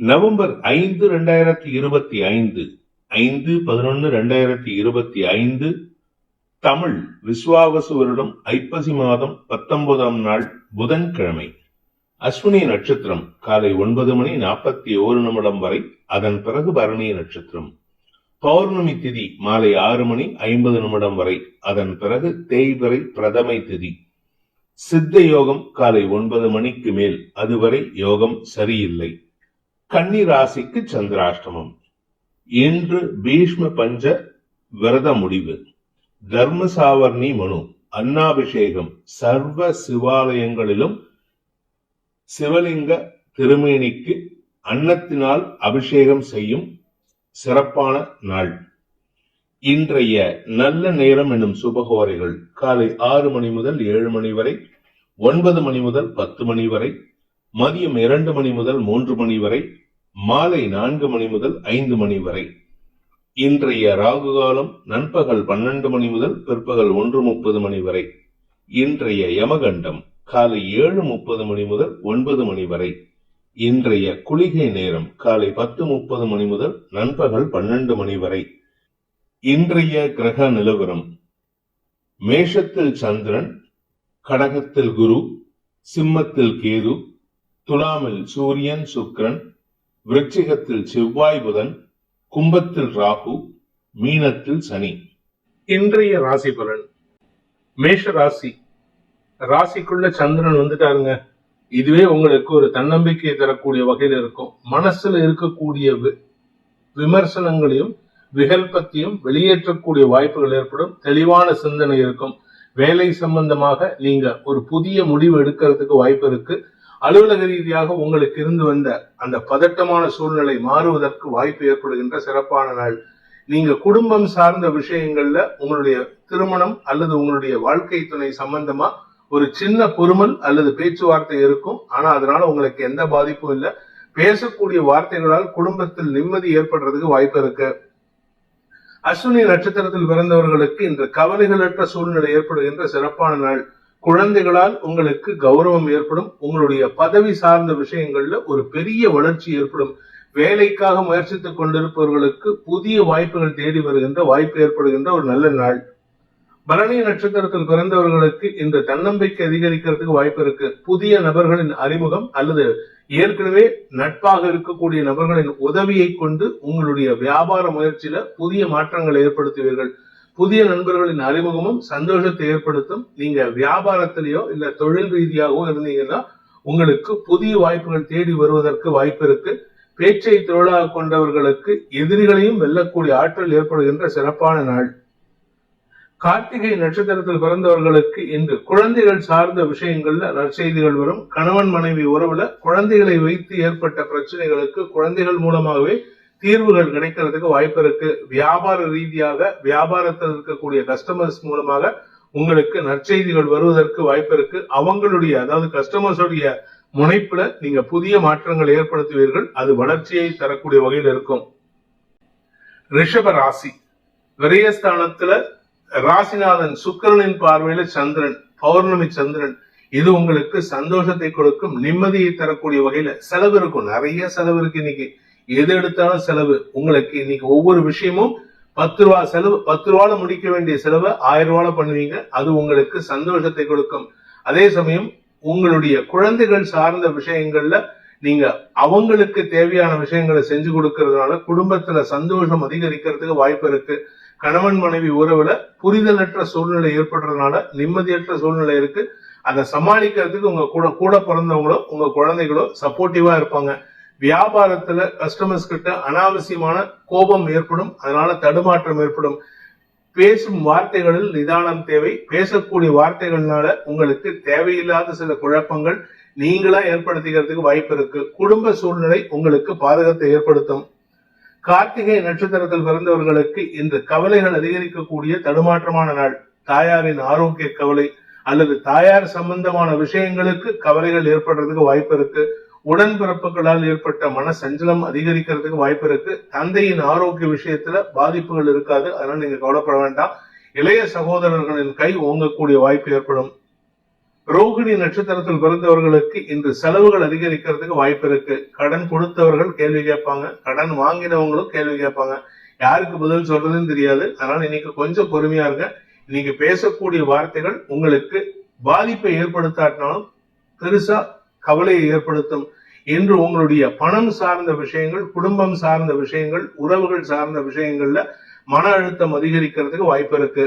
November ஐந்து ரெண்டாயிரத்தி இருபத்தி ஐந்து ஐந்து பதினொன்று ரெண்டாயிரத்தி இருபத்தி ஐந்து தமிழ் விஸ்வாவசு வருடம் ஐப்பசி மாதம் பத்தொன்பதாம் நாள் புதன்கிழமை. அஸ்வினி நட்சத்திரம் காலை ஒன்பது மணி நாற்பத்தி ஓரு நிமிடம் வரை அதன் பிறகு பரணி நட்சத்திரம். பௌர்ணமி திதி மாலை ஆறு மணி ஐம்பது நிமிடம் வரை அதன் பிறகு தேய்பிறை பிரதமை திதி. சித்த யோகம் காலை ஒன்பது மணிக்கு மேல் அதுவரை யோகம் சரியில்லை. கன்னி ராசிக்கு சந்திராஷ்டமம். இன்று பீஷ்ம பஞ்ச விரத முடிவு. தர்மசாவர்ணி மனு அன்னாபிஷேகம் சர்வ சிவாலயங்களிலும் சிவலிங்க திருமேனிக்கு அன்னத்தினால் அபிஷேகம் செய்யும் சிறப்பான நாள். இன்றைய நல்ல நேரம் என்னும் சுபகோரைகள் காலை ஆறு மணி முதல் ஏழு மணி வரை ஒன்பது மணி முதல் பத்து மணி வரை மதியம் இரண்டு மணி முதல் மூன்று மணி வரை மாலை நான்கு மணி முதல் ஐந்து மணி வரை. இன்றைய ராகு காலம் நண்பகல் பன்னெண்டு மணி முதல் பிற்பகல் ஒன்று முப்பது மணி வரை. இன்றைய யமகண்டம் காலை ஏழு முப்பது மணி முதல் ஒன்பது மணி வரை. இன்றைய குளிகை நேரம் காலை பத்து முப்பது மணி முதல் நண்பகல் பன்னெண்டு மணி வரை. இன்றைய கிரக நிலவரம். மேஷத்தில் சந்திரன் கடகத்தில் குரு சிம்மத்தில் கேது துலாமில் சூரியன் சுக்கிரன் விருச்சிகத்தில் செவ்வாய் புதன் கும்பத்தில் ராகு மீனத்தில் சனி. இன்றைய ராசி பலன். மேஷ ராசி. ராசிக்குள்ள சந்திரன் வந்துட்டாருங்க. இதுவே உங்களுக்கு ஒரு தன்னம்பிக்கையை தரக்கூடிய வகையில் இருக்கும். மனசுல இருக்கக்கூடிய வி- விமர்சனங்களையும் விகல்பத்தையும் வெளியேற்றக்கூடிய வாய்ப்புகள் ஏற்படும். தெளிவான சிந்தனை இருக்கும். வேலை சம்பந்தமாக நீங்க ஒரு புதிய முடிவு எடுக்கிறதுக்கு வாய்ப்பு இருக்கு. அலுவலக ரீதியாக உங்களுக்கு இருந்து வந்த அந்த பதட்டமான சூழ்நிலை மாறுவதற்கு வாய்ப்பு ஏற்படுகின்ற சிறப்பான நாள். நீங்க குடும்பம் சார்ந்த விஷயங்கள்ல உங்களுடைய திருமணம் அல்லது உங்களுடைய வாழ்க்கை துணை சம்பந்தமா ஒரு சின்ன பொறுமல் அல்லது பேச்சுவார்த்தை இருக்கும். ஆனா அதனால உங்களுக்கு எந்த பாதிப்பும் இல்லை. பேசக்கூடிய வார்த்தைகளால் குடும்பத்தில் நிம்மதி ஏற்படுறதுக்கு வாய்ப்பு இருக்கு. அஸ்வினி நட்சத்திரத்தில் பிறந்தவர்களுக்கு இன்று கவலைகளற்ற சூழ்நிலை ஏற்படுகின்ற சிறப்பான நாள். குழந்தைகளால் உங்களுக்கு கௌரவம் ஏற்படும். உங்களுடைய பதவி சார்ந்த விஷயங்கள்ல ஒரு பெரிய வளர்ச்சி ஏற்படும். வேலைக்காக முயற்சித்துக் கொண்டிருப்பவர்களுக்கு புதிய வாய்ப்புகள் தேடி வருகின்ற வாய்ப்பு ஏற்படுகின்ற ஒரு நல்ல நாள். பரணி நட்சத்திரத்தில் பிறந்தவர்களுக்கு இந்த தன்னம்பிக்கை அதிகரிக்கிறதுக்கு வாய்ப்பு இருக்கு. புதிய நபர்களின் அறிமுகம் அல்லது ஏற்கனவே நட்பாக இருக்கக்கூடிய நபர்களின் உதவியை கொண்டு உங்களுடைய வியாபார முயற்சியில புதிய மாற்றங்களை ஏற்படுத்துவீர்கள். புதிய நண்பர்களின் அறிமுகமும் சந்தோஷத்தை ஏற்படுத்தும் நீங்க வியாபாரத்திலேயோ இல்ல தொழில் ரீதியாகவோ இருந்தீங்கன்னா உங்களுக்கு புதிய வாய்ப்புகள் தேடி வருவதற்கு வாய்ப்பு இருக்கு. பேச்சை தொழிலாக கொண்டவர்களுக்கு எதிரிகளையும் வெல்லக்கூடிய ஆற்றல் ஏற்படுகின்ற சிறப்பான நாள். கார்த்திகை நட்சத்திரத்தில் பிறந்தவர்களுக்கு இன்று குழந்தைகள் சார்ந்த விஷயங்கள்ல நற்செய்திகள் வரும். கணவன் மனைவி உறவுல குழந்தைகளை வைத்து ஏற்பட்ட பிரச்சனைகளுக்கு குழந்தைகள் மூலமாகவே தீர்வுகள் கிடைக்கிறதுக்கு வாய்ப்பு இருக்கு. வியாபார ரீதியாக வியாபாரத்தில் இருக்கக்கூடிய கஸ்டமர்ஸ் மூலமாக உங்களுக்கு நற்செய்திகள் வருவதற்கு வாய்ப்பு இருக்கு. அவங்களுடைய அதாவது கஸ்டமர்ஸுடைய முனைப்புல நீங்க புதிய மாற்றங்கள் ஏற்படுத்துவீர்கள். அது வளர்ச்சியை தரக்கூடிய வகையில் இருக்கும். ரிஷப ராசி. விரயஸ்தானத்துல ராசிநாதன் சுக்கிரனின் பார்வையில சந்திரன் பௌர்ணமி சந்திரன். இது உங்களுக்கு சந்தோஷத்தை கொடுக்கும் நிம்மதியை தரக்கூடிய வகையில செலவு இருக்கும். நிறைய செலவு இருக்கு இன்னைக்கு. எது எடுத்தாலும் செலவு. உங்களுக்கு இன்னைக்கு ஒவ்வொரு விஷயமும் பத்து ரூபா செலவு பத்து ரூபால முடிக்க வேண்டிய செலவை ஆயிரம் ரூபால பண்ணுவீங்க. அது உங்களுக்கு சந்தோஷத்தை கொடுக்கும். அதே சமயம் உங்களுடைய குழந்தைகள் சார்ந்த விஷயங்கள்ல நீங்க அவங்களுக்கு தேவையான விஷயங்களை செஞ்சு கொடுக்கறதுனால குடும்பத்துல சந்தோஷம் அதிகரிக்கிறதுக்கு வாய்ப்பு இருக்கு. கணவன் மனைவி உறவுல புரிதலற்ற சூழ்நிலை ஏற்படுறதுனால நிம்மதியற்ற சூழ்நிலை இருக்கு. அதை சமாளிக்கிறதுக்கு உங்க கூட கூட பிறந்தவங்களோ உங்க குழந்தைகளோ சப்போர்ட்டிவா இருப்பாங்க. வியாபாரத்துல கஸ்டமர்ஸ் கிட்ட அனாவசியமான கோபம் ஏற்படும் அதனால தடுமாற்றம் ஏற்படும். பேசும் வார்த்தைகளில் நிதானம் தேவை. பேசக்கூடிய வார்த்தைகள்னால உங்களுக்கு தேவையில்லாத சில குழப்பங்கள் நீங்களா ஏற்படுத்திக்கிறதுக்கு வாய்ப்பு இருக்கு. குடும்ப சூழ்நிலை உங்களுக்கு பாதகத்தை ஏற்படுத்தும். கார்த்திகை நட்சத்திரத்தில் பிறந்தவர்களுக்கு இன்று கவலைகள் அதிகரிக்கக்கூடிய தடுமாற்றமான நாள். தாயாரின் ஆரோக்கிய கவலை அல்லது தாயார் சம்பந்தமான விஷயங்களுக்கு கவலைகள் ஏற்படுறதுக்கு வாய்ப்பு இருக்கு. உடன்பிறப்புகளால் ஏற்பட்ட மன சஞ்சலம் அதிகரிக்கிறதுக்கு வாய்ப்பு இருக்கு தந்தையின் ஆரோக்கிய விஷயத்துல பாதிப்புகள் இருக்காது. அதனால நீங்க கவலைப்பட வேண்டாம். இளைய சகோதரர்களின் கை ஓங்கக்கூடிய வாய்ப்பு ஏற்படும். ரோகிணி நட்சத்திரத்தில் பிறந்தவர்களுக்கு இன்று செலவுகள் அதிகரிக்கிறதுக்கு வாய்ப்பு இருக்கு கடன் கொடுத்தவர்கள் கேள்வி கேட்பாங்க. கடன் வாங்கினவங்களும் கேள்வி கேட்பாங்க. யாருக்கு பதில் சொல்றதுன்னு தெரியாது. அதனால இன்னைக்கு கொஞ்சம் பொறுமையா இருங்க. இன்னைக்கு பேசக்கூடிய வார்த்தைகள் உங்களுக்கு பாதிப்பை ஏற்படுத்தாட்டினாலும் பெருசா கவலையை ஏற்படுத்தும். என்று உங்களுடைய பணம் சார்ந்த விஷயங்கள் குடும்பம் சார்ந்த விஷயங்கள் உறவுகள் சார்ந்த விஷயங்கள்ல மன அழுத்தம் அதிகரிக்கிறதுக்கு வாய்ப்பு இருக்கு.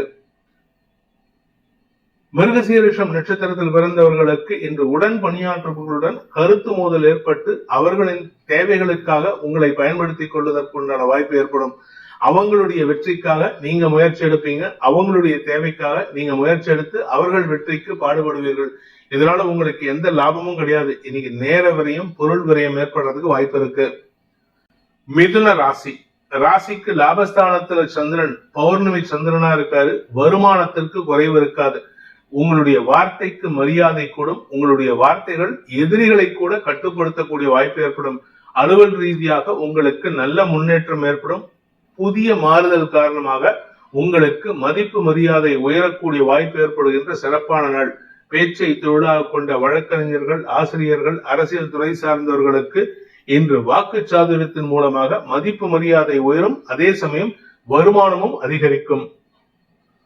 மிருகசீரிஷம் நட்சத்திரத்தில் பிறந்தவர்களுக்கு இன்று உடன் பணியாற்றுபவர்களுடன் கருத்து மோதல் ஏற்பட்டு அவர்களின் தேவைகளுக்காக உங்களை பயன்படுத்திக் கொள்வதற்குண்டான வாய்ப்பு ஏற்படும். அவங்களுடைய வெற்றிக்காக நீங்க முயற்சி எடுப்பீங்க. அவங்களுடைய தேவைக்காக நீங்க முயற்சி எடுத்து அவர்கள் வெற்றிக்கு பாடுபடுவீர்கள். இதனால உங்களுக்கு எந்த லாபமும் கிடையாது. இன்னைக்கு நேர விரையும் பொருள் விரையும் ஏற்படுறதுக்கு வாய்ப்பு இருக்கு. மிதுன ராசி. ராசிக்கு லாபஸ்தானத்துல சந்திரன் பௌர்ணமி சந்திரனா இருக்காரு. வருமானத்திற்கு குறைவு இருக்காது. உங்களுடைய வார்த்தைக்கு மரியாதை கூடும். உங்களுடைய வார்த்தைகள் எதிரிகளை கூட கட்டுப்படுத்தக்கூடிய வாய்ப்பு ஏற்படும். அலுவல் ரீதியாக உங்களுக்கு நல்ல முன்னேற்றம் ஏற்படும். புதிய மாறுதல் காரணமாக உங்களுக்கு மதிப்பு மரியாதை உயரக்கூடிய வாய்ப்பு ஏற்படுகின்ற சிறப்பான நாள். பேச்சை தொழிலாக கொண்ட வழக்கறிஞர்கள் ஆசிரியர்கள் அரசியல் துறை சார்ந்தவர்களுக்கு இன்று வாக்கு சாதுரியத்தின் மூலமாக மதிப்பு மரியாதை உயரும். அதே சமயம் வருமானமும் அதிகரிக்கும்.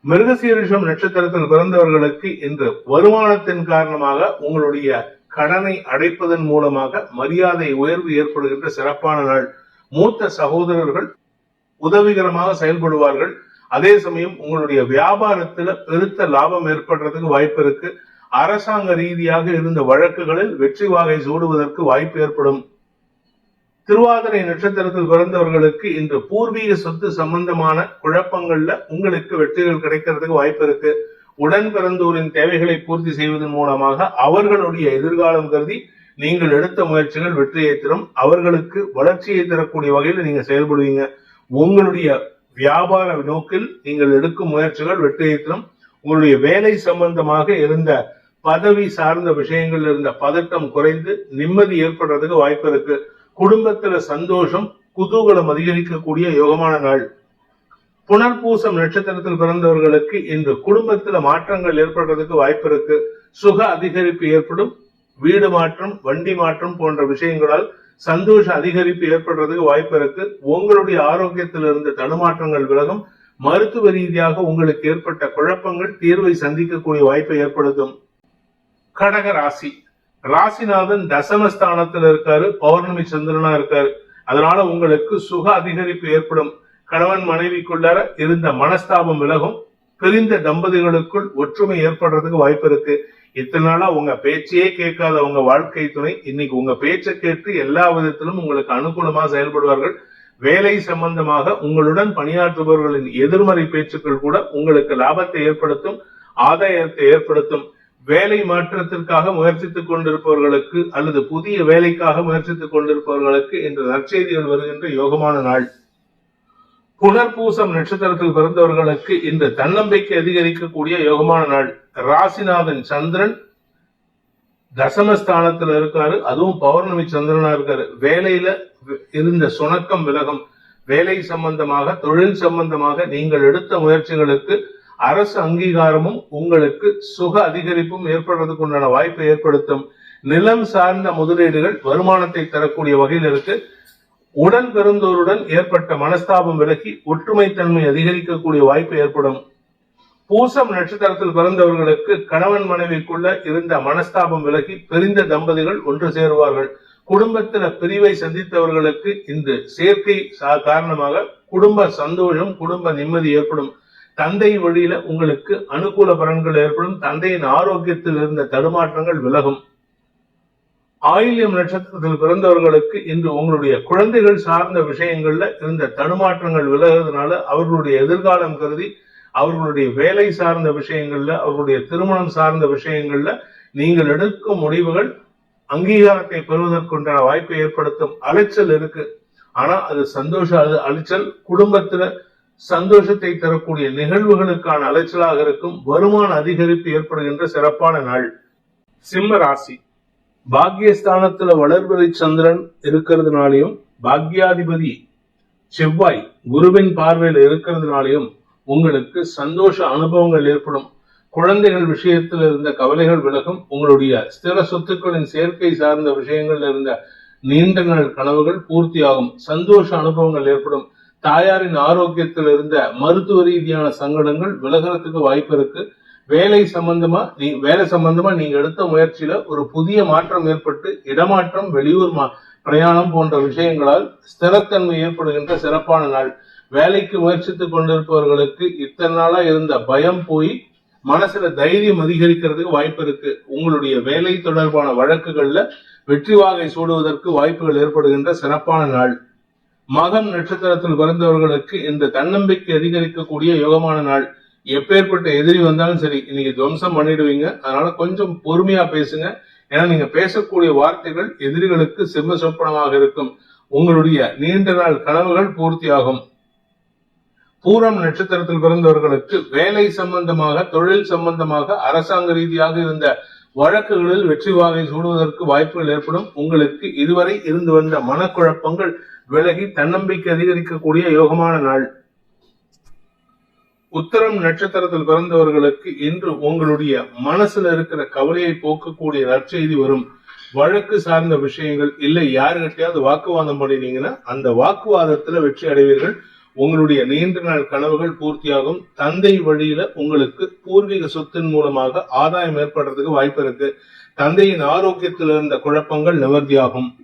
மிருகசீரிஷம் நட்சத்திரத்தில் பிறந்தவர்களுக்கு இன்று வருமானத்தின் காரணமாக உங்களுடைய கடனை அடைப்பதன் மூலமாக மரியாதை உயர்வு ஏற்படுகின்ற சிறப்பான நாள். மூத்த சகோதரர்கள் உதவிகரமாக செயல்படுவார்கள். அதே சமயம் உங்களுடைய வியாபாரத்துல பெருத்த லாபம் ஏற்படுறதுக்கு வாய்ப்பு இருக்கு. அரசாங்க ரீதியாக இருந்த வழக்குகளில் வெற்றி வாகை சூடுவதற்கு வாய்ப்பு ஏற்படும். திருவாதிரை நட்சத்திரத்தில் பிறந்தவர்களுக்கு இன்று பூர்வீக சொத்து சம்பந்தமான குழப்பங்கள்ல உங்களுக்கு வெற்றிகள் கிடைக்கிறதுக்கு வாய்ப்பு இருக்கு. உடன் பிறந்தோரின் தேவைகளை பூர்த்தி செய்வதன் மூலமாக அவர்களுடைய எதிர்காலம் கருதி நீங்கள் எடுத்த முயற்சிகள் வெற்றியை தரும் அவர்களுக்கு வளர்ச்சியை தரக்கூடிய வகையில் நீங்க செயல்படுவீங்க. உங்களுடைய வியாபார நோக்கில் நீங்கள் எடுக்கும் முயற்சிகள் வெற்றியை தரும் உங்களுடைய வேலை சம்பந்தமாக இருந்த பதவி சார்ந்த விஷயங்கள்ல இருந்த பதட்டம் குறைந்து நிம்மதி ஏற்படுறதுக்கு வாய்ப்பு இருக்கு. குடும்பத்துல சந்தோஷம் குதூகலம் அதிகரிக்கக்கூடிய யோகமான நாள். புனர்பூசம் நட்சத்திரத்தில் பிறந்தவர்களுக்கு இன்று குடும்பத்துல மாற்றங்கள் ஏற்படுறதுக்கு வாய்ப்பு இருக்கு. சுக அதிகரிப்பு ஏற்படும். வீடு மாற்றம் வண்டி மாற்றம் போன்ற விஷயங்களால் சந்தோஷ அதிகரிப்பு ஏற்படுறதுக்கு வாய்ப்பு இருக்கு. உங்களுடைய ஆரோக்கியத்தில் இருந்த தடுமாற்றங்கள் விலகும். மருத்துவ ரீதியாக உங்களுக்கு ஏற்பட்ட குழப்பங்கள் தீர்வை சந்திக்கக்கூடிய வாய்ப்பை ஏற்படுத்தும். கடக ராசி. ராசிநாதன் தசமஸ்தானத்துல இருக்காரு பௌர்ணமி சந்திரனா இருக்காரு. அதனால உங்களுக்கு சுக அதிகரிப்பு ஏற்படும். கணவன் மனைவிக்குள்ளார இருந்த மனஸ்தாபம் விலகும். பிரிந்த தம்பதிகளுக்குள் ஒற்றுமை ஏற்படுறதுக்கு வாய்ப்பு இருக்கு. இத்தனை நாளா உங்க பேச்சையே கேட்காத உங்க வாழ்க்கை துணை இன்னைக்கு உங்க பேச்சை கேட்டு எல்லா விதத்திலும் உங்களுக்கு அனுகூலமா செயல்படுவார்கள். வேலை சம்பந்தமாக உங்களுடன் பணியாற்றுபவர்களின் எதிர்மறை பேச்சுக்கள் கூட உங்களுக்கு லாபத்தை ஏற்படுத்தும் ஆதாயத்தை ஏற்படுத்தும். வேலை மாற்றத்திற்காக முயற்சித்துக் கொண்டிருப்பவர்களுக்கு அல்லது புதிய வேலைக்காக முயற்சித்துக் கொண்டிருப்பவர்களுக்கு இன்று நற்செய்திகள் வருகின்ற யோகமான நாள். புனர்பூசம் நட்சத்திரத்தில் பிறந்தவர்களுக்கு இன்று தன்னம்பிக்கை அதிகரிக்கக்கூடிய யோகமான நாள். ராசிநாதன் சந்திரன் தசமஸ்தானத்துல இருக்காரு. அதுவும் பௌர்ணமி சந்திரனா இருக்காரு. வேலையில இருந்த சுணக்கம் விலகும் வேலை சம்பந்தமாக தொழில் சம்பந்தமாக நீங்கள் எடுத்த முயற்சிகளுக்கு அரசு அங்கீகாரமும் உங்களுக்கு சுக அதிகரிப்பும் ஏற்படுறதுக்கு உண்டான வாய்ப்பை ஏற்படுத்தும். நிலம் சார்ந்த முதலீடுகள் வருமானத்தை தரக்கூடிய வகையில் இருக்கு. உடன் பிறந்தோருடன் ஏற்பட்ட மனஸ்தாபம் விலகி ஒற்றுமைத்தன்மை அதிகரிக்கக்கூடிய வாய்ப்பு ஏற்படும். பூசம் நட்சத்திரத்தில் பிறந்தவர்களுக்கு கணவன் மனைவிக்குள்ள இருந்த மனஸ்தாபம் விலகி பிரிந்த தம்பதிகள் ஒன்று சேருவார்கள். குடும்பத்தில பிரிவை சந்தித்தவர்களுக்கு இந்த சேர்க்கை சா- காரணமாக குடும்ப சந்தோஷம் குடும்ப நிம்மதி ஏற்படும். தந்தை வழியில உங்களுக்கு அனுகூல பலன்கள் ஏற்படும். தந்தையின் ஆரோக்கியத்தில் இருந்த தடுமாற்றங்கள் விலகும். ஆயில்யம் நட்சத்திரத்தில் பிறந்தவர்களுக்கு இன்று உங்களுடைய குழந்தைகள் சார்ந்த விஷயங்கள்ல இருந்த தடுமாற்றங்கள் விலகுறதுனால அவர்களுடைய எதிர்காலம் கருதி அவர்களுடைய வேலை சார்ந்த விஷயங்கள்ல அவர்களுடைய திருமணம் சார்ந்த விஷயங்கள்ல நீங்கள் எடுக்கும் முடிவுகள் அங்கீகாரத்தை பெறுவதற்குண்டான வாய்ப்பை ஏற்படுத்தும் அலைச்சல் இருக்கு. ஆனா அது சந்தோஷ அது அலைச்சல் குடும்பத்துல சந்தோஷத்தை தரக்கூடிய நிகழ்வுகளுக்கான அலைச்சலாக இருக்கும் வருமான அதிகரிப்பு ஏற்படுகின்ற சிறப்பான நாள். சிம்ம ராசி. பாக்கியஸ்தானத்துல வளர்பிறை சந்திரன் இருக்கிறதுனாலையும் பாக்யாதிபதி செவ்வாய் குருவின் பார்வையில் இருக்கிறதுனாலையும் உங்களுக்கு சந்தோஷ அனுபவங்கள் ஏற்படும். குழந்தைகள் விஷயத்தில் இருந்த கவலைகள் விலகும். உங்களுடைய ஸ்திர சொத்துக்களின் சேர்க்கை சார்ந்த விஷயங்கள்ல இருந்த நீண்ட நாள் கனவுகள் பூர்த்தியாகும். சந்தோஷ அனுபவங்கள் ஏற்படும். தாயாரின் ஆரோக்கியத்தில் இருந்த மருத்துவ ரீதியான சங்கடங்கள் விலகிறதுக்கு வாய்ப்பு இருக்கு. வேலை சம்பந்தமா நீ வேலை சம்பந்தமா நீங்க எடுத்த முயற்சியில ஒரு புதிய மாற்றம் ஏற்பட்டு இடமாற்றம் வெளியூர் மா- பிரயாணம் போன்ற விஷயங்களால் ஸ்திரத்தன்மை ஏற்படுகின்ற சிறப்பான நாள். வேலைக்கு முயற்சித்துக் கொண்டிருப்பவர்களுக்கு இத்தனை நாளா இருந்த பயம் போய் மனசுல தைரியம் அதிகரிக்கிறதுக்கு வாய்ப்பு இருக்கு. உங்களுடைய வேலை தொடர்பான வழக்குகள்ல வெற்றி வாகை சூடுவதற்கு வாய்ப்புகள் ஏற்படுகின்ற சிறப்பான நாள். மகம் நட்சத்திரத்தில் பிறந்தவர்களுக்கு இந்த தன்னம்பிக்கை அதிகரிக்கக்கூடிய யோகமான நாள். எப்பேற்பட்ட எதிரி வந்தாலும் சரி இன்னைக்கு துவம்சம் பண்ணிடுவீங்க. அதனால கொஞ்சம் பொறுமையா பேசுங்க. ஏன்னா நீங்க பேசக்கூடிய வார்த்தைகள் எதிரிகளுக்கு செம்ம சொப்பனமாக இருக்கும். உங்களுடைய நீண்ட நாள் கனவுகள் பூர்த்தியாகும். பூரம் நட்சத்திரத்தில் பிறந்தவர்களுக்கு வேலை சம்பந்தமாக தொழில் சம்பந்தமாக அரசாங்க ரீதியாக இருந்த வழக்குகளில் வெற்றி வாகை சூடுவதற்கு வாய்ப்புகள் ஏற்படும். உங்களுக்கு இதுவரை இருந்து வந்த மனக்குழப்பங்கள் விலகி தன்னம்பிக்கை அதிகரிக்கக்கூடிய யோகமான நாள். உத்தரம் நட்சத்திரத்தில் பிறந்தவர்களுக்கு இன்று உங்களுடைய மனசுல இருக்கிற கவலையை போக்கக்கூடிய நற்செய்தி வரும். வழக்கு சார்ந்த விஷயங்கள் இல்லை யாருகிட்டயாவது வாக்குவாதம் பண்ணினீங்கன்னா அந்த வாக்குவாதத்துல வெற்றி அடைவீர்கள். உங்களுடைய நீண்ட நாள் கனவுகள் பூர்த்தியாகும். தந்தை வழியில உங்களுக்கு பூர்வீக சொத்தின் மூலமாக ஆதாயம் ஏற்படுறதுக்கு வாய்ப்பு இருக்கு. தந்தையின் ஆரோக்கியத்தில் இருந்த குழப்பங்கள் நிவர்த்தியாகும்.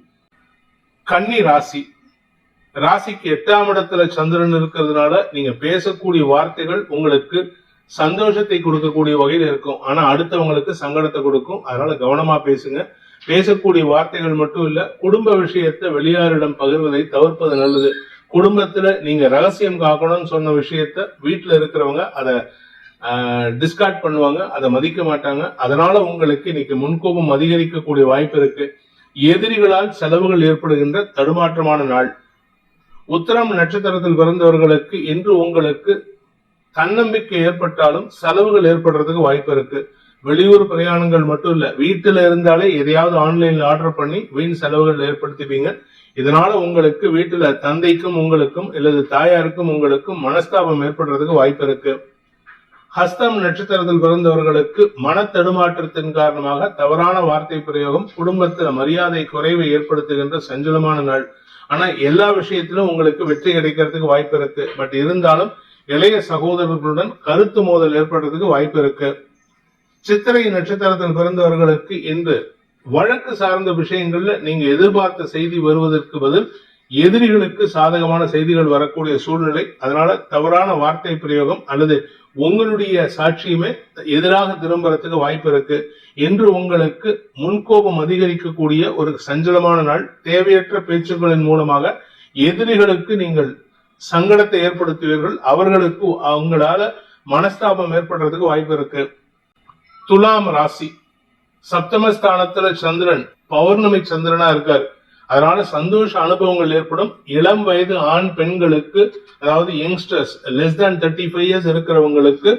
கன்னி ராசி. ராசிக்கு எட்டாம் இடத்துல சந்திரன் இருக்கிறதுனால நீங்க பேசக்கூடிய வார்த்தைகள் உங்களுக்கு சந்தோஷத்தை கொடுக்கக்கூடிய வகையில் இருக்கும். ஆனா அடுத்தவங்களுக்கு சங்கடத்தை கொடுக்கும். அதனால கவனமா பேசுங்க. பேசக்கூடிய வார்த்தைகள் மட்டும் இல்ல குடும்ப விஷயத்தை வெளியாரிடம் பகிர்வதை தவிர்ப்பது நல்லது. குடும்பத்துல நீங்க ரகசியம் காக்கணும்னு சொன்ன விஷயத்த வீட்டுல இருக்கிறவங்க அதை டிஸ்கார்ட் பண்ணுவாங்க. அதை மதிக்க மாட்டாங்க. அதனால உங்களுக்கு இன்னைக்கு முன்கோபம் அதிகரிக்கக்கூடிய வாய்ப்பு இருக்கு. எதிரிகளால் செலவுகள் ஏற்படுகின்ற தடுமாற்றமான நாள். உத்தரம் நட்சத்திரத்தில் பிறந்தவர்களுக்கு இன்று உங்களுக்கு தன்னம்பிக்கை ஏற்பட்டாலும் செலவுகள் ஏற்படுறதுக்கு வாய்ப்பு இருக்கு. வெளியூர் பிரயாணங்கள் மட்டும் இல்ல வீட்டுல இருந்தாலே எதையாவது ஆன்லைன்ல ஆர்டர் பண்ணி வீண் செலவுகள் ஏற்படுத்திப்பீங்க. இதனால உங்களுக்கு வீட்டுல தந்தைக்கும் உங்களுக்கும் அல்லது தாயாருக்கும் உங்களுக்கும் மனஸ்தாபம் ஏற்படுறதுக்கு வாய்ப்பு இருக்கு. ஹஸ்தம் நட்சத்திரத்தில் பிறந்தவர்களுக்கு மன தடுமாற்றத்தின் காரணமாக தவறான வார்த்தை பிரயோகம் குடும்பத்தில் மரியாதை குறைவை ஏற்படுத்துகின்ற சஞ்சலமான நாள். ஆனா எல்லா விஷயத்திலும் உங்களுக்கு வெற்றி கிடைக்கிறதுக்கு வாய்ப்பு இருக்கு. பட் இருந்தாலும் இளைய சகோதரர்களுடன் கருத்து மோதல் ஏற்படுறதுக்கு வாய்ப்பு இருக்கு. சித்திரை நட்சத்திரத்தில் பிறந்தவர்களுக்கு இன்று வழக்கு சார்ந்த விஷயங்கள்ல நீங்க எதிர்பார்த்த செய்தி வருவதற்கு பதில் எதிரிகளுக்கு சாதகமான செய்திகள் வரக்கூடிய சூழ்நிலை. அதனால தவறான வார்த்தை பிரயோகம் அல்லது உங்களுடைய சாட்சியுமே எதிராக திரும்புறதுக்கு வாய்ப்பு இருக்கு. என்று உங்களுக்கு முன்கோபம் அதிகரிக்கக்கூடிய ஒரு சஞ்சலமான நாள். தேவையற்ற பேச்சுக்களின் மூலமாக எதிரிகளுக்கு நீங்கள் சங்கடத்தை ஏற்படுத்துவீர்கள். அவர்களுக்கு அவங்களால மனஸ்தாபம் ஏற்படுறதுக்கு வாய்ப்பு இருக்கு. துலாம் ராசி. சப்தமஸ்தானத்துல சந்திரன் பௌர்ணமி சந்திரனா இருக்காரு. அதனால சந்தோஷ அனுபவங்கள் ஏற்படும். இளம் வயது ஆண் பெண்களுக்கு அதாவது youngsters less than thirty five years இருக்கிறவங்களுக்கு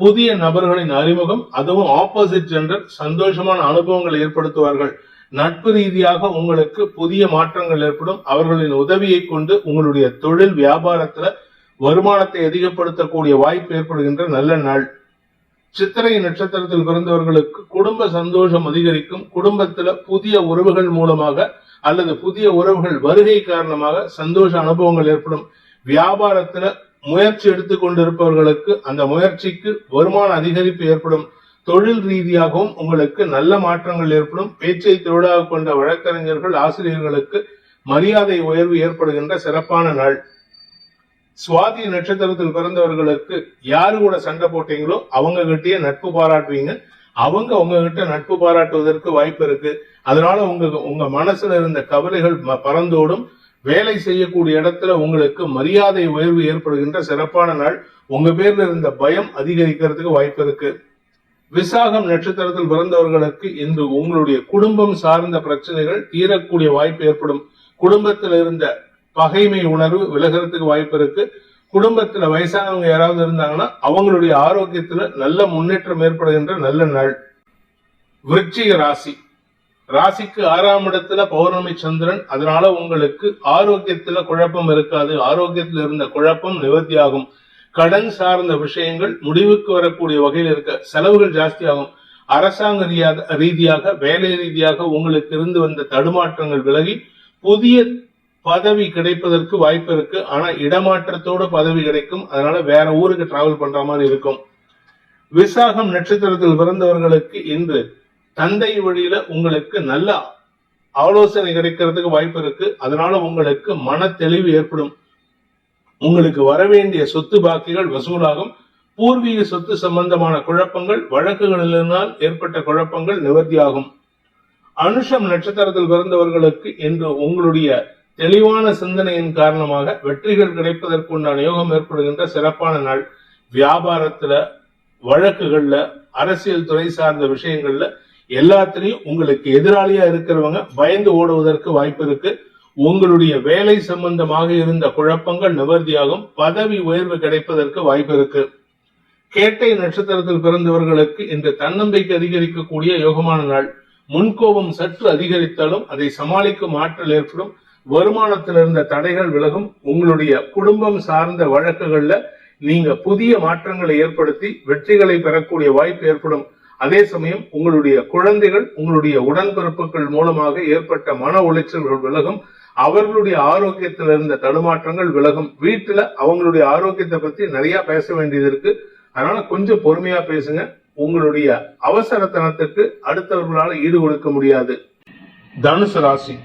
புதிய நபர்களின் அறிமுகம் அதுவும் ஆப்போசிட் ஜெண்டர் சந்தோஷமான அனுபவங்களை ஏற்படுத்துவார்கள். நட்பு ரீதியாக உங்களுக்கு புதிய மாற்றங்கள் ஏற்படும். அவர்களின் உதவியை கொண்டு உங்களுடைய தொழில் வியாபாரத்துல வருமானத்தை அதிகப்படுத்தக்கூடிய வாய்ப்பு ஏற்படுகின்ற நல்ல நாள். சித்திரை நட்சத்திரத்தில் பிறந்தவர்களுக்கு குடும்ப சந்தோஷம் அதிகரிக்கும். குடும்பத்துல புதிய உறவுகள் மூலமாக அல்லது புதிய உறவுகள் வருகை காரணமாக சந்தோஷ அனுபவங்கள் ஏற்படும். வியாபாரத்துல முயற்சி எடுத்துக்கொண்டிருப்பவர்களுக்கு அந்த முயற்சிக்கு வருமான அதிகரிப்பு ஏற்படும். தொழில் ரீதியாகவும் உங்களுக்கு நல்ல மாற்றங்கள் ஏற்படும். பேச்சை தொழிலாக கொண்ட வழக்கறிஞர்கள் ஆசிரியர்களுக்கு மரியாதை உயர்வு ஏற்படுகின்ற சிறப்பான நாள். சுவாதி நட்சத்திரத்தில் பிறந்தவர்களுக்கு யாரு கூட சண்டை போட்டீங்களோ அவங்க கிட்டேயே நட்பு பாராட்டுவீங்க. அவங்க உங்ககிட்ட நட்பு பாராட்டுவதற்கு வாய்ப்பு இருக்கு. அதனால உங்க உங்க மனசுல இருந்த கவலைகள் பறந்தோடும் வேலை செய்யக்கூடிய இடத்துல உங்களுக்கு மரியாதை உயர்வு ஏற்படுகின்ற சிறப்பான நாள். உங்க பேர்ல இருந்த பயம் அதிகரிக்கிறதுக்கு வாய்ப்பு இருக்கு. விசாகம் நட்சத்திரத்தில் பிறந்தவர்களுக்கு இன்று உங்களுடைய குடும்பம் சார்ந்த பிரச்சனைகள் தீரக்கூடிய வாய்ப்பு ஏற்படும். குடும்பத்தில் இருந்த பகைமை உணர்வு விலகிறதுக்கு வாய்ப்பு இருக்கு. குடும்பத்துல வயசானவங்க யாராவது இருந்தாங்கன்னா அவங்களுடைய ஆரோக்கியத்துல நல்ல முன்னேற்றம் ஏற்படுகின்ற நல்ல நாள். விருச்சிக ராசி. ராசிக்கு ஆறாம் இடத்துல பௌர்ணமி சந்திரன். அதனால உங்களுக்கு ஆரோக்கியத்துல குழப்பம் இருக்காது. ஆரோக்கியத்துல இருந்த குழப்பம் நிவர்த்தியாகும். கடன் சார்ந்த விஷயங்கள் முடிவுக்கு வரக்கூடிய வகையில் இருக்க செலவுகள் ஜாஸ்தியாகும். அரசாங்க ரீதியாக ரீதியாக வேலை ரீதியாக உங்களுக்கு இருந்து வந்த தடுமாற்றங்கள் விலகி புதிய பதவி கிடைப்பதற்கு வாய்ப்பு இருக்கு. ஆனா இடமாற்றத்தோட பதவி கிடைக்கும். அதனால வேற ஊருக்கு டிராவல் பண்ற மாதிரி இருக்கும். விசாகம் நட்சத்திரத்தில் பிறந்தவர்களுக்கு இன்று தந்தை வழியில உங்களுக்கு நல்ல ஆலோசனை கிடைக்கிறதுக்கு வாய்ப்பு இருக்கு. அதனால உங்களுக்கு மன தெளிவு ஏற்படும். உங்களுக்கு வரவேண்டிய சொத்து பாக்கிகள் வசூலாகும். பூர்வீக சொத்து சம்பந்தமான குழப்பங்கள் வழக்குகளினால் ஏற்பட்ட குழப்பங்கள் நிவர்த்தியாகும். அனுஷம் நட்சத்திரத்தில் பிறந்தவர்களுக்கு இன்று உங்களுடைய தெளிவான சிந்தனையின் காரணமாக வெற்றிகள் கிடைப்பதற்கு உண்டான யோகம் ஏற்படுகின்ற சிறப்பான நாள். வியாபாரத்துல வழக்குகள்ல அரசியல் துறை சார்ந்த விஷயங்கள்ல எல்லாத்திலையும் உங்களுக்கு எதிராளியா இருக்கிறவங்க பயந்து ஓடுவதற்கு வாய்ப்பு இருக்கு. உங்களுடைய வேலை சம்பந்தமாக இருந்த குழப்பங்கள் நிவர்த்தியாகும். பதவி உயர்வு கிடைப்பதற்கு வாய்ப்பு இருக்கு. கேட்டை நட்சத்திரத்தில் பிறந்தவர்களுக்கு இன்று தன்னம்பிக்கை அதிகரிக்கக்கூடிய யோகமான நாள். முன்கோபம் சற்று அதிகரித்தாலும் அதை சமாளிக்கும் ஆற்றல் ஏற்படும். வருமானத்தில் இருந்த தடைகள் விலகும். உங்களுடைய குடும்பம் சார்ந்த வழக்குகள்ல நீங்க புதிய மாற்றங்களை ஏற்படுத்தி வெற்றிகளை பெறக்கூடிய வாய்ப்பு ஏற்படும். அதே சமயம் உங்களுடைய குழந்தைகள் உங்களுடைய உடன்பிறப்புகள் மூலமாக ஏற்பட்ட மன உளைச்சல்கள் விலகும். அவர்களுடைய ஆரோக்கியத்தில் இருந்த தடுமாற்றங்கள் விலகும். வீட்டுல அவங்களுடைய ஆரோக்கியத்தை பத்தி நிறைய பேச வேண்டியது இருக்கு. அதனால கொஞ்சம் பொறுமையா பேசுங்க. உங்களுடைய அவசரத்தனத்துக்கு அடுத்தவர்களால் ஈடு கொடுக்க முடியாது. தனுசு ராசி.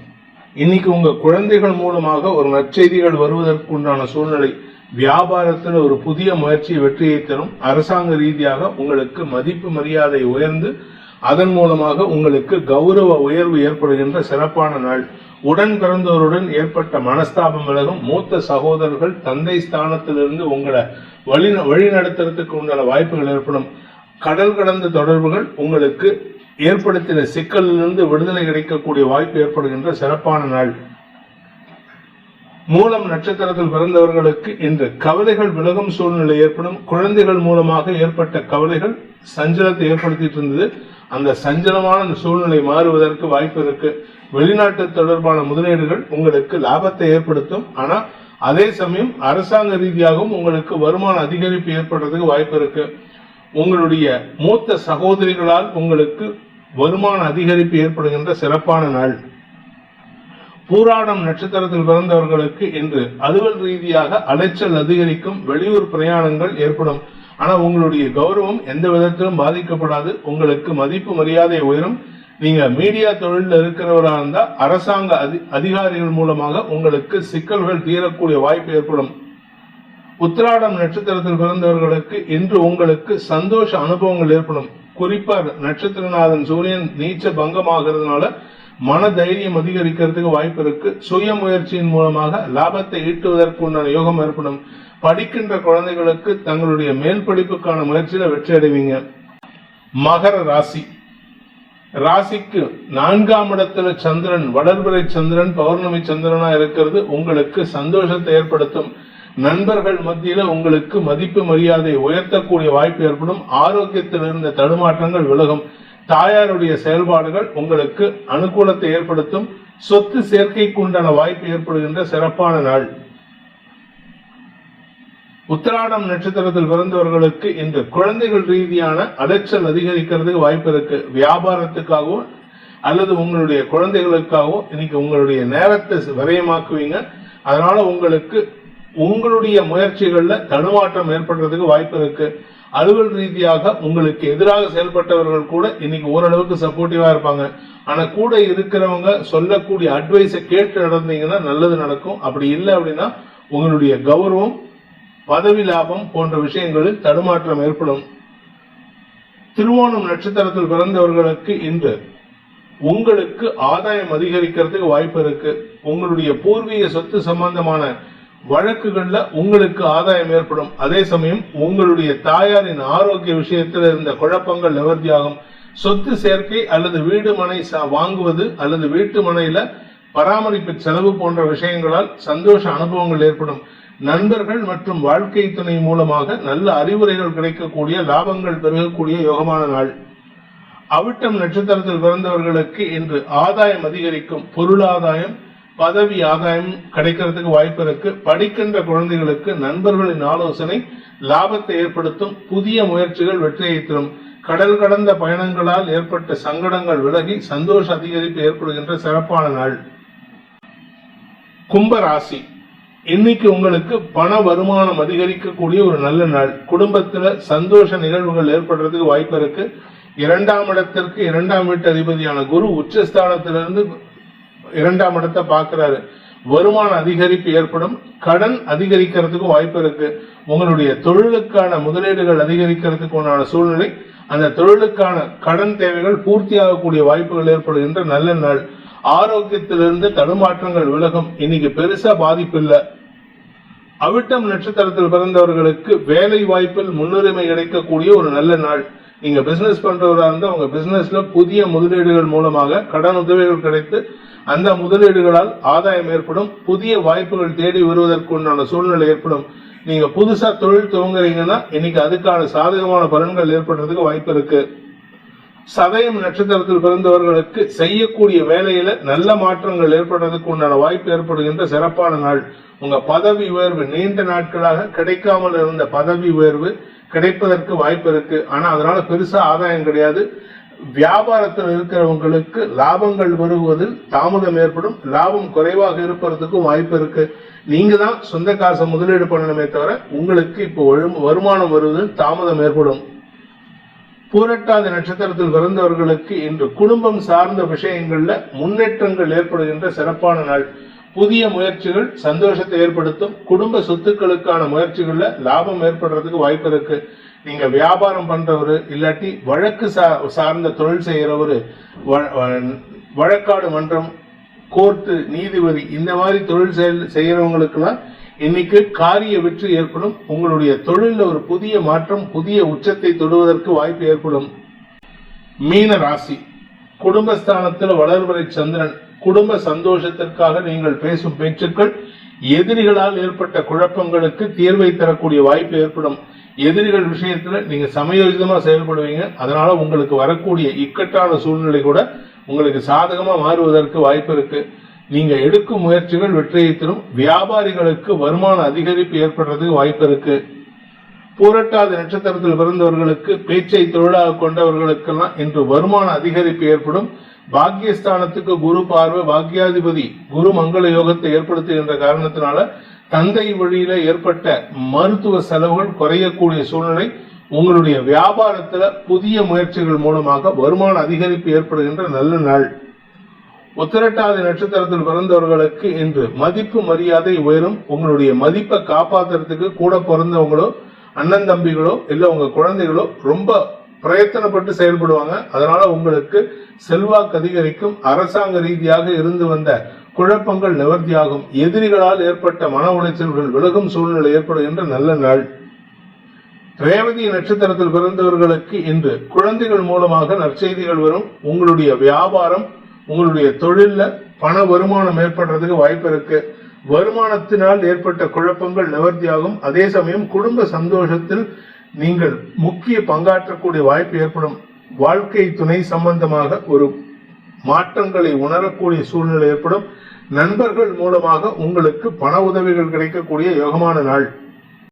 இன்னைக்கு உங்க குழந்தைகள் மூலமாக ஒரு நற்செய்திகள் வருவதற்கு உண்டான சூழ்நிலை வியாபாரத்தில் ஒரு புதிய முயற்சி வெற்றியை தரும். அரசாங்க ரீதியாக உங்களுக்கு மதிப்பு மரியாதை உயர்ந்து அதன் மூலமாக உங்களுக்கு கௌரவ உயர்வு ஏற்படுகின்ற சிறப்பான நாள். உடன் பிறந்தவருடன் ஏற்பட்ட மனஸ்தாபம் விலகும். மூத்த சகோதரர்கள் தந்தை ஸ்தானத்திலிருந்து உங்களை வழி வழிநடத்துறதுக்கு உண்டான வாய்ப்புகள் ஏற்படும். கடல் கடந்த தொடர்புகள் உங்களுக்கு ஏற்படுத்தின சிக்கலிலிருந்து விடுதலை கிடைக்கக்கூடிய வாய்ப்பு ஏற்படுகின்ற சிறப்பான நாள். மூலம் நட்சத்திரத்தில் பிறந்தவர்களுக்கு இன்று கவலைகள் விலகும் சூழ்நிலை ஏற்படும். குழந்தைகள் மூலமாக ஏற்பட்ட கவலைகள் சஞ்சலத்தை ஏற்படுத்திட்டு இருந்தது. அந்த சஞ்சலமான சூழ்நிலை மாறுவதற்கு வாய்ப்பு இருக்கு. வெளிநாட்டு தொடர்பான முதலீடுகள் உங்களுக்கு லாபத்தை ஏற்படுத்தும். ஆனா அதே சமயம் அரசாங்க ரீதியாகவும் உங்களுக்கு வருமான அதிகரிப்பு ஏற்படுறதுக்கு வாய்ப்பு இருக்கு. உங்களுடைய மூத்த சகோதரிகளால் உங்களுக்கு வருமான அதிகரிப்பு ஏற்படுகின்ற சிறப்பான நாள். பூராடம் நட்சத்திரத்தில் பிறந்தவர்களுக்கு இன்று அலுவல் ரீதியாக அலைச்சல் அதிகரிக்கும் வெளியூர் பிரயாணங்கள் ஏற்படும். ஆனா உங்களுடைய கௌரவம் எந்த விதத்திலும் பாதிக்கப்படாது. உங்களுக்கு மதிப்பு மரியாதை உயரும். நீங்க மீடியா தொழிலில் இருக்கிறவராக இருந்தால் அரசாங்க அதி- அதிகாரிகள் மூலமாக உங்களுக்கு சிக்கல்கள் தீரக்கூடிய வாய்ப்பு ஏற்படும். உத்திராடம் நட்சத்திரத்தில் பிறந்தவர்களுக்கு இன்று உங்களுக்கு சந்தோஷ அனுபவங்கள் ஏற்படும். குறிப்பா நட்சத்திரநாதன் சூரியன் நீச்ச பங்கமாகிறதுனால மன தைரியம் அதிகரிக்கிறதுக்கு வாய்ப்பு இருக்கு. சுய முயற்சியின் மூலமாக லாபத்தை ஈட்டுவதற்கு உண்டான யோகம் ஏற்படும். படிக்கின்ற குழந்தைகளுக்கு தங்களுடைய மேல் படிப்புக்கான முயற்சியில வெற்றி அடைவீங்க. மகர ராசி. ராசிக்கு நான்காம் இடத்துல சந்திரன் வளர்பிறை சந்திரன் பௌர்ணமி சந்திரனா இருக்கிறது. உங்களுக்கு சந்தோஷத்தை ஏற்படுத்தும். நண்பர்கள் மத்தியில உங்களுக்கு மதிப்பு மரியாதை உயர்த்தக்கூடிய வாய்ப்பு ஏற்படும். ஆரோக்கியத்தில் இருந்த தடுமாற்றங்கள் விலகும். தாயாருடைய செயல்பாடுகள் உங்களுக்கு அனுகூலத்தை ஏற்படுத்தும். சொத்து சேர்க்கைக்கு உண்டான வாய்ப்பு ஏற்படுகின்ற சிறப்பான நாள். உத்திராடம் நட்சத்திரத்தில் பிறந்தவர்களுக்கு இன்று குழந்தைகள் ரீதியான அலைச்சல் அதிகரிக்கிறதுக்கு வாய்ப்பு இருக்கு. வியாபாரத்துக்காகவோ அல்லது உங்களுடைய குழந்தைகளுக்காகவோ இன்னைக்கு உங்களுடைய நேரத்தை விரயமாக்குவீங்க. அதனால உங்களுக்கு உங்களுடைய முயற்சிகளில் தடுமாற்றம் ஏற்படுறதுக்கு வாய்ப்பு இருக்கு. அலுவல் ரீதியாக உங்களுக்கு எதிராக செயல்பட்டவர்கள் கூட இன்னைக்கு ஓரளவுக்கு சப்போர்ட்டிவா இருப்பாங்க. ஆனா கூட இருக்கிறவங்க சொல்லக்கூடிய அட்வைஸை கேட்டு நடந்தீங்கன்னா நல்லது நடக்கும். அப்படி இல்லை அப்படின்னா உங்களுடைய கௌரவம் பதவி லாபம் போன்ற விஷயங்களில் தடுமாற்றம் ஏற்படும். திருவோணம் நட்சத்திரத்தில் பிறந்தவர்களுக்கு இன்று உங்களுக்கு ஆதாயம் அதிகரிக்கிறதுக்கு வாய்ப்பு இருக்கு. உங்களுடைய பூர்வீக சொத்து சம்பந்தமான வழக்குகள்ல உங்களுக்கு ஆதாயம் ஏற்படும். அதே சமயம் உங்களுடைய தாயாரின் ஆரோக்கிய விஷயத்தில் இருந்த குழப்பங்கள் நிவர்த்தியாகும். சொத்து சேர்க்கை அல்லது வீடு மனை சா- வாங்குவது அல்லது வீட்டு மனையில பராமரிப்பு செலவு போன்ற விஷயங்களால் சந்தோஷ அனுபவங்கள் ஏற்படும். நண்பர்கள் மற்றும் வாழ்க்கை துணை மூலமாக நல்ல அறிவுரைகள் கிடைக்கக்கூடிய லாபங்கள் பெருகக்கூடிய யோகமான நாள். அவிட்டம் நட்சத்திரத்தில் பிறந்தவர்களுக்கு இன்று ஆதாயம் அதிகரிக்கும். பொருளாதாயம் பதவி ஆதாயம் கிடைக்கிறதுக்கு வாய்ப்பு இருக்கு. படிக்கின்ற குழந்தைகளுக்கு நண்பர்களின் ஆலோசனை லாபத்தை ஏற்படுத்தும். புதிய முயற்சிகள் வெற்றியை தரும். கடல் கடந்த பயணங்களால் ஏற்பட்ட சங்கடங்கள் விலகி சந்தோஷ அதிகரிப்பு ஏற்படுகின்ற சிறப்பான நாள். கும்பராசி இன்னைக்கு உங்களுக்கு பண வருமானம் அதிகரிக்கக்கூடிய ஒரு நல்ல நாள். குடும்பத்துல சந்தோஷ நிகழ்வுகள் ஏற்படுறதுக்கு வாய்ப்பு இருக்கு. இரண்டாம் இடத்திற்கு இரண்டாம் வீட்டு அதிபதியான குரு உச்சஸ்தானத்திலிருந்து இரண்டாம் இடத்தை பார்க்கிறாரு. வருமான அதிகரிப்பு ஏற்படும். கடன் அதிகரிக்கிறதுக்கு வாய்ப்பு இருக்கு. உங்களுடைய தொழிலுக்கான முதலீடுகள் அதிகரிக்கிறதுக்கு உண்டான சூழ்நிலை அந்த தொழிலுக்கான கடன் தேவைகள் பூர்த்தியாகக்கூடிய வாய்ப்புகள் ஏற்படுகின்ற நல்ல நாள். ஆரோக்கியத்திலிருந்து தடுமாற்றங்கள் விலகும். இன்னைக்கு பெருசா பாதிப்பு இல்லை. அவிட்டம் நட்சத்திரத்தில் பிறந்தவர்களுக்கு வேலை வாய்ப்பில் முன்னுரிமை கிடைக்கக்கூடிய ஒரு நல்ல நாள். நீங்க பிசினஸ் பண்றவரா இருந்தால் உங்க பிசினஸ்ல புதிய முதலீடுகள் மூலமாக கடன் உதவிகள் கிடைத்து அந்த முதலீடுகளால் ஆதாயம் ஏற்படும். புதிய வாய்ப்புகள் தேடி வருவதற்குண்டான சூழ்நிலை ஏற்படும். நீங்க புதுசா தொழில் துவங்குறீங்கன்னா இன்னைக்கு அதுக்கான சாதகமான பலன்கள் ஏற்படுறதுக்கு வாய்ப்பு இருக்கு. சதயம் நட்சத்திரத்தில் பிறந்தவர்களுக்கு செய்யக்கூடிய வேலையில நல்ல மாற்றங்கள் ஏற்படுறதுக்கு உண்டான வாய்ப்பு ஏற்படுகின்ற சிறப்பான நாள். உங்க பதவி உயர்வு நீண்ட நாட்களாக கிடைக்காமல் இருந்த பதவி உயர்வு கிடைப்பதற்கு வாய்ப்பு இருக்கு. ஆனா அதனால பெருசா ஆதாயம் கிடையாது. வியாபாரத்தில் இருக்கிறவங்களுக்கு லாபங்கள் வருவதில் தாமதம் ஏற்படும். லாபம் குறைவாக இருப்பதற்கும் வாய்ப்பு இருக்கு. நீங்க தான் சொந்த காசை முதலீடு பண்ணணுமே தவிர உங்களுக்கு இப்போ வருமானம் வருவதில் தாமதம் ஏற்படும். பூரட்டாதி நட்சத்திரத்தில் பிறந்தவர்களுக்கு இன்று குடும்பம் சார்ந்த விஷயங்கள்ல முன்னேற்றங்கள் ஏற்படுகின்ற சிறப்பான நாள். புதிய முயற்சிகள் சந்தோஷத்தை ஏற்படுத்தும் குடும்ப சொத்துக்களுக்கான முயற்சிகள்ல லாபம் ஏற்படுறதுக்கு வாய்ப்பு இருக்கு. நீங்க வியாபாரம் பண்றவரு இல்லாட்டி வழக்கு சா- சார்ந்த தொழில் செய்யறவரு வ- வ- வழக்காடு மன்றம் கோர்ட்டு நீதிபதி இந்த மாதிரி தொழில் செயல் செய்யறவங்களுக்கெல்லாம் இன்னைக்கு காரிய வெற்றி ஏற்படும். உங்களுடைய தொழில ஒரு புதிய மாற்றம் புதிய உச்சத்தை தொடுவதற்கு வாய்ப்பு ஏற்படும். மீன ராசி. குடும்பஸ்தானத்தில் வளர்வரை சந்திரன். குடும்ப சந்தோஷத்திற்காக நீங்கள் பேசும் பேச்சுக்கள் எதிரிகளால் ஏற்பட்ட குழப்பங்களுக்கு தீர்வை தரக்கூடிய வாய்ப்பு ஏற்படும். எதிரிகள் விஷயத்துல நீங்க சமயோஜிதமா செயல்படுவீங்க. அதனால உங்களுக்கு வரக்கூடிய இக்கட்டான சூழ்நிலை கூட உங்களுக்கு சாதகமா மாறுவதற்கு வாய்ப்பு இருக்கு. நீங்க எடுக்கும் முயற்சிகள் வெற்றியை தரும். வியாபாரிகளுக்கு வருமான அதிகரிப்பு ஏற்படுறதுக்கு வாய்ப்பு இருக்கு. பூரட்டாதி நட்சத்திரத்தில் பிறந்தவர்களுக்கு பேச்சை தொழிலாக கொண்டவர்களுக்கெல்லாம் இன்று வருமான அதிகரிப்பு ஏற்படும். பாக்கியஸ்தானத்துக்கு குரு பார்வை பாக்கியாதிபதி குரு மங்கள யோகத்தை ஏற்படுத்துகின்ற காரணத்தினால தந்தை வழியில ஏற்பட்ட மருத்துவ செலவுகள் குறையக்கூடிய சூழ்நிலை உங்களுடைய வியாபாரத்துல புதிய முயற்சிகள் மூலமாக வருமான அதிகரிப்பு ஏற்படுகின்ற நல்ல நாள். உத்திரட்டாதி நட்சத்திரத்தில் பிறந்தவர்களுக்கு இன்று மதிப்பு மரியாதை உயரும். உங்களுடைய மதிப்பை காப்பாத்துறதுக்கு கூட பிறந்தவங்களோ அண்ணன் தம்பிகளோ இல்ல உங்க குழந்தைகளோ ரொம்ப பிரயத்தனப்பட்டு செயல்படுவாங்க. அதனால உங்களுக்கு செல்வாக்கு அதிகரிக்கும். அரசாங்க ரீதியாக இருந்து வந்த குழப்பங்கள் நிவர்த்தியாகும். எதிரிகளால் ஏற்பட்ட மன உளைச்சல்கள் விலகும் சூழ்நிலை ஏற்படுகின்ற நல்ல நாள். ரேவதி நட்சத்திரத்தில் பிறந்தவர்களுக்கு இன்று குழந்தைகள் மூலமாக நற்செய்திகள் வரும். உங்களுடைய வியாபாரம் உங்களுடைய தொழில்ல பண வருமானம் ஏற்படுறதுக்கு வாய்ப்பு இருக்கு. வருமானத்தினால் ஏற்பட்ட குழப்பங்கள் நிவர்த்தியாகும். அதே சமயம் குடும்ப சந்தோஷத்தில் நீங்கள் முக்கிய பங்காற்றக்கூடிய வாய்ப்பு ஏற்படும். வாழ்க்கை துணை சம்பந்தமாக ஒரு மாற்றங்களை உணரக்கூடிய சூழ்நிலை ஏற்படும். நண்பர்கள் மூலமாக உங்களுக்கு பண உதவிகள் கிடைக்கக்கூடிய யோகமான நாள்.